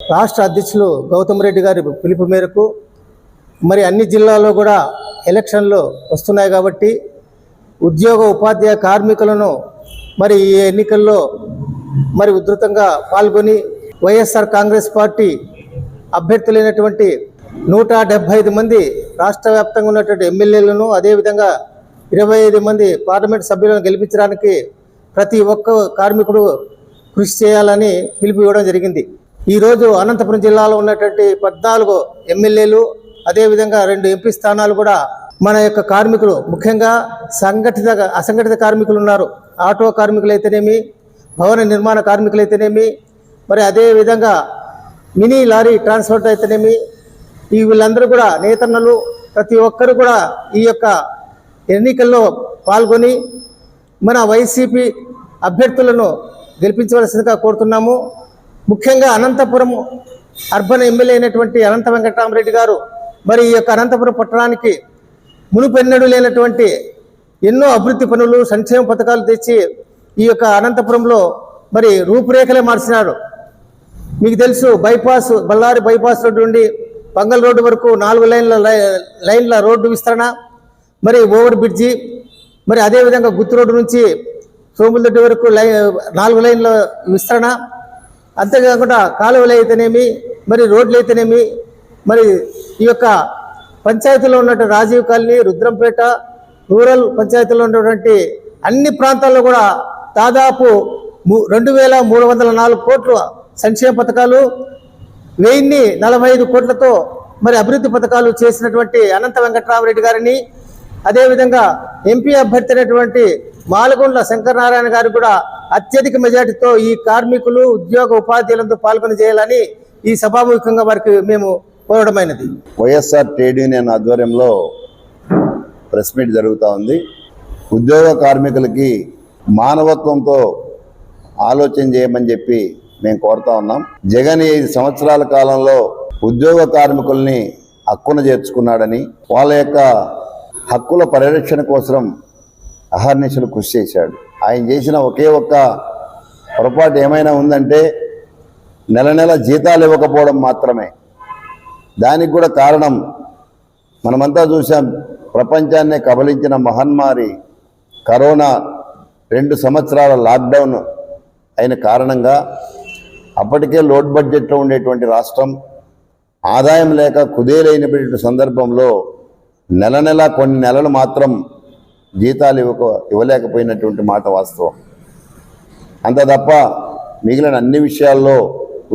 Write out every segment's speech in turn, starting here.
రాష్ట్ర అధ్యక్షులు గౌతమ్ రెడ్డి గారి పిలుపు మేరకు మరి అన్ని జిల్లాల్లో కూడా ఎలక్షన్లు వస్తున్నాయి కాబట్టి ఉద్యోగ ఉపాధ్యాయ కార్మికులను మరి ఈ ఎన్నికల్లో మరి ఉధృతంగా పాల్గొని వైఎస్ఆర్ కాంగ్రెస్ పార్టీ అభ్యర్థులైనటువంటి నూట ఐదు మంది రాష్ట్ర వ్యాప్తంగా ఉన్నటువంటి ఎమ్మెల్యేలను అదేవిధంగా ఇరవై ఐదు మంది పార్లమెంట్ సభ్యులను గెలిపించడానికి ప్రతి ఒక్క కార్మికుడు కృషి చేయాలని పిలుపు ఇవ్వడం జరిగింది. ఈరోజు అనంతపురం జిల్లాలో ఉన్నటువంటి పద్నాలుగు ఎమ్మెల్యేలు అదేవిధంగా రెండు ఎంపీ స్థానాలు కూడా మన యొక్క కార్మికులు ముఖ్యంగా సంఘటిత అసంఘటిత కార్మికులు ఉన్నారు. ఆటో కార్మికులు అయితేనేమి భవన నిర్మాణ కార్మికులు అయితేనేమి మరి అదేవిధంగా మినీ లారీ ట్రాన్స్పోర్ట్ అయితేనేమి ఈ వీళ్ళందరూ కూడా నేతన్నలు ప్రతి ఒక్కరు కూడా ఈ యొక్క ఎన్నికల్లో పాల్గొని మన వైసీపీ అభ్యర్థులను గెలిపించవలసిందిగా కోరుతున్నాము. ముఖ్యంగా అనంతపురం అర్బన్ ఎమ్మెల్యే అయినటువంటి అనంత వెంకటరామరెడ్డి గారు మరి ఈ యొక్క అనంతపురం పట్టణానికి మునుపెన్నడు లేనటువంటి ఎన్నో అభివృద్ధి పనులు సంక్షేమ పథకాలు తెచ్చి ఈ యొక్క అనంతపురంలో మరి రూపురేఖలే మార్చినాడు మీకు తెలుసు బైపాస్ బళ్ళారి బైపాస్ రోడ్డు నుండి పంగల్ రోడ్డు వరకు నాలుగు లైన్ల లై- లైన్ల రోడ్డు విస్తరణ మరి ఓవర్ బ్రిడ్జి మరి అదేవిధంగా గుత్తు రోడ్డు నుంచి సోములదొడ్డి వరకు లై నాలుగు లైన్ల విస్తరణ అంతేకాకుండా కాలువలు అయితేనేమి మరి రోడ్లు అయితేనేమి మరి ఈ యొక్క పంచాయతీలో ఉన్నటువంటి రాజీవ్ కాలనీ రుద్రంపేట రూరల్ పంచాయతీలో ఉన్నటువంటి అన్ని ప్రాంతాల్లో కూడా దాదాపు ము- రెండు వేల మూడు వందల నాలుగు కోట్ల సంక్షేమ పథకాలు వెయ్యిన్ని నలభై ఐదు కోట్లతో మరి అభివృద్ధి పథకాలు చేసినటువంటి అనంత వెంకటరామరెడ్డి గారిని అదేవిధంగా ఎంపీ అభ్యర్థి అయినటువంటి మాలగొండ్ల శంకరనారాయణ గారు కూడా అత్యధిక మెజార్టీతో ఈ కార్మికులు ఉద్యోగ ఉపాధ్యాయులతో పాల్గొని చేయాలని ఈ సభాముఖంగా వారికి మేము కోరడమైనది. వైఎస్ఆర్ ట్రేడ్ యూనియన్ ఆధ్వర్యంలో ప్రెస్ మీట్ జరుగుతూ ఉంది. ఉద్యోగ కార్మికులకి మానవత్వంతో ఆలోచన చేయమని చెప్పి మేము కోరుతా ఉన్నాం. జగన్ ఐదు సంవత్సరాల కాలంలో ఉద్యోగ కార్మికుల్ని హక్కున చేర్చుకున్నాడని వాళ్ళ యొక్క హక్కుల పరిరక్షణ కోసం అహర్నిశలు కృషి చేశాడు. ఆయన చేసిన ఒకే ఒక్క పొరపాటు ఏమైనా ఉందంటే నెల నెల జీతాలు ఇవ్వకపోవడం మాత్రమే. దానికి కూడా కారణం మనమంతా చూసాం ప్రపంచాన్నే కబలించిన మహమ్మారి కరోనా రెండు సంవత్సరాల లాక్డౌన్ అయిన కారణంగా అప్పటికే లోడ్ బడ్జెట్లో ఉండేటువంటి రాష్ట్రం ఆదాయం లేక కుదేలైనటువంటి సందర్భంలో నెల నెల కొన్ని నెలలు మాత్రం జీతాలు ఇవ్వక ఇవ్వలేకపోయినటువంటి మాట వాస్తవం. అంత తప్ప మిగిలిన అన్ని విషయాల్లో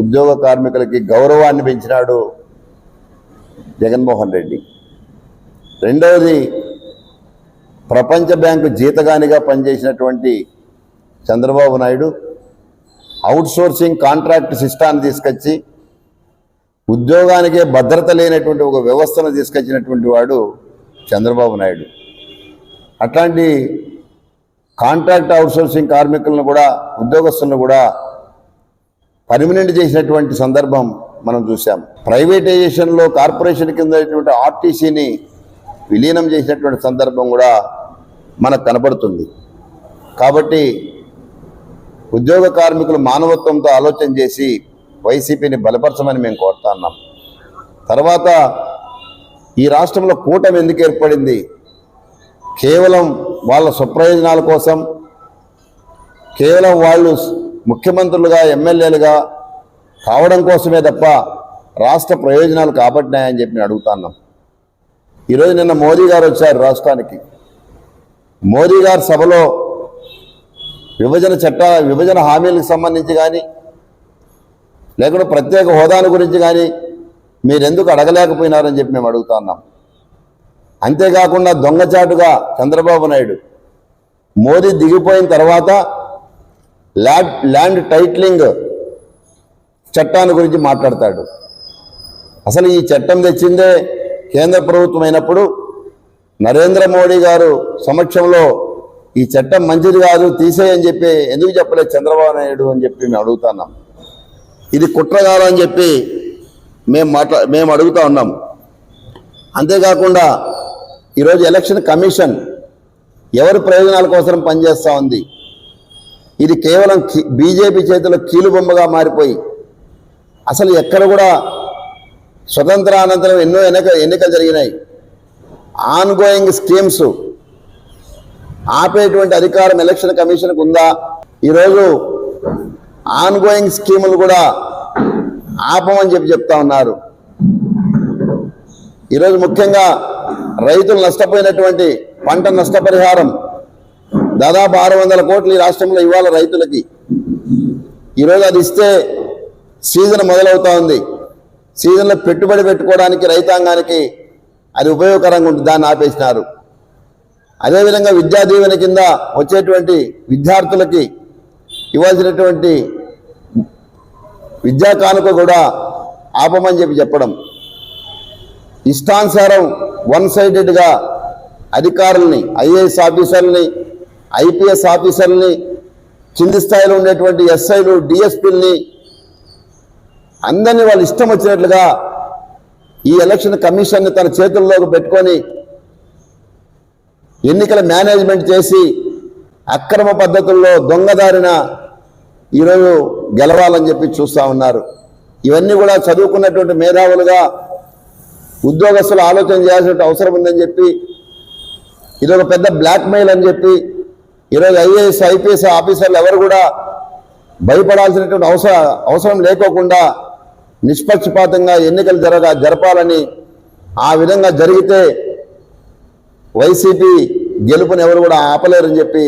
ఉద్యోగ కార్మికులకి గౌరవాన్ని పెంచినాడు జగన్మోహన్ రెడ్డి. రెండవది ప్రపంచ బ్యాంకు జీతగానిగా పనిచేసినటువంటి చంద్రబాబు నాయుడు అవుట్సోర్సింగ్ కాంట్రాక్ట్ సిస్టాన్ని తీసుకొచ్చి ఉద్యోగానికే భద్రత లేనటువంటి ఒక వ్యవస్థను తీసుకొచ్చినటువంటి వాడు చంద్రబాబు నాయుడు. అట్లాంటి కాంట్రాక్ట్ అవుట్సోర్సింగ్ కార్మికులను కూడా ఉద్యోగస్తులను కూడా పర్మినెంట్ చేసినటువంటి సందర్భం మనం చూసాం ప్రైవేటైజేషన్లో కార్పొరేషన్ కింద ఆర్టీసీని విలీనం చేసినటువంటి సందర్భం కూడా మనకు కనపడుతుంది కాబట్టి ఉద్యోగ కార్మికులు మానవత్వంతో ఆలోచన చేసి వైసీపీని బలపరచమని మేము కోరుతున్నాం తర్వాత ఈ రాష్ట్రంలో కూటమి ఎందుకు ఏర్పడింది? కేవలం వాళ్ళ స్వప్రయోజనాల కోసం కేవలం వాళ్ళు ముఖ్యమంత్రులుగా ఎమ్మెల్యేలుగా కావడం కోసమే తప్ప రాష్ట్ర ప్రయోజనాలు కాబట్టినాయని చెప్పి నేను అడుగుతున్నాం ఈరోజు నిన్న మోదీ గారు వచ్చారు రాష్ట్రానికి. మోదీ గారు సభలో విభజన చట్ట విభజన హామీలకు సంబంధించి కానీ లేకుంటే ప్రత్యేక హోదాను గురించి కానీ మీరెందుకు అడగలేకపోయినారని చెప్పి మేము అడుగుతున్నాం. అంతేకాకుండా దొంగచాటుగా చంద్రబాబు నాయుడు. మోదీ దిగిపోయిన తర్వాత ల్యాండ్ ల్యాండ్ టైట్లింగ్ చట్టాన్ని గురించి మాట్లాడతాడు. అసలు ఈ చట్టం తెచ్చిందే కేంద్ర ప్రభుత్వం అయినప్పుడు నరేంద్ర మోడీ గారు సమక్షంలో ఈ చట్టం మంచిది కాదు తీసేయని చెప్పి ఎందుకు చెప్పలేదు చంద్రబాబు నాయుడు అని చెప్పి మేము అడుగుతున్నాం. ఇది కుట్ర కాదని అని చెప్పి మేము మాట్లా మేము అడుగుతా ఉన్నాం. అంతేకాకుండా ఈరోజు ఎలక్షన్ కమిషన్ ఎవరి ప్రయోజనాల కోసం పనిచేస్తూ ఉంది? ఇది కేవలం బీజేపీ చేతిలో కీలుబొమ్మగా మారిపోయి అసలు ఎక్కడ కూడా స్వతంత్ర అనంతరం ఎన్నో ఎన్నిక ఎన్నికలు జరిగినాయి. ఆన్గోయింగ్ స్కీమ్స్ ఆపేటువంటి అధికారం ఎలక్షన్ కమిషన్కు ఉందా? ఈరోజు ఆన్గోయింగ్ స్కీములు కూడా ఆపమని చెప్పి చెప్తా ఉన్నారు. ఈరోజు ముఖ్యంగా రైతులు నష్టపోయినటువంటి పంట నష్టపరిహారం దాదాపు ఆరు వందల కోట్లు ఈ రాష్ట్రంలో ఇవ్వాలి రైతులకి. ఈరోజు అది ఇస్తే సీజన్ మొదలవుతా ఉంది. సీజన్లో పెట్టుబడి పెట్టుకోవడానికి రైతాంగానికి అది ఉపయోగకరంగా ఉంటుంది దాన్ని ఆపేసినారు. అదేవిధంగా విద్యా దీవెన కింద వచ్చేటువంటి విద్యార్థులకి ఇవ్వాల్సినటువంటి విద్యా కానుక కూడా ఆపమని చెప్పి చెప్పడం. ఇష్టానుసారం వన్ సైడెడ్గా అధికారుల్ని ఐఏఎస్ ఆఫీసర్లని ఐపీఎస్ ఆఫీసర్లని కింది స్థాయిలో ఉండేటువంటి ఎస్ఐలు డిఎస్పీల్ని అందరినీ వాళ్ళు ఇష్టం వచ్చినట్లుగా ఈ ఎలక్షన్ కమిషన్ని తన చేతుల్లోకి పెట్టుకొని ఎన్నికల మేనేజ్మెంట్ చేసి అక్రమ పద్ధతుల్లో దొంగదారిన ఈరోజు గెలవాలని చెప్పి చూస్తూ ఉన్నారు. ఇవన్నీ కూడా చదువుకున్నటువంటి మేధావులుగా ఉద్యోగస్తులు ఆలోచన చేయాల్సిన అవసరం ఉందని చెప్పి ఇది ఒక పెద్ద బ్లాక్ మెయిల్ అని చెప్పి ఈరోజు ఐఏఎస్ ఐపీఎస్ ఆఫీసర్లు ఎవరు కూడా భయపడాల్సినటువంటి అవసరం అవసరం లేకోకుండా నిష్పక్షపాతంగా ఎన్నికలు జరగ జరపాలని ఆ విధంగా జరిగితే వైసీపీ గెలుపుని ఎవరు కూడా ఆపలేరని చెప్పి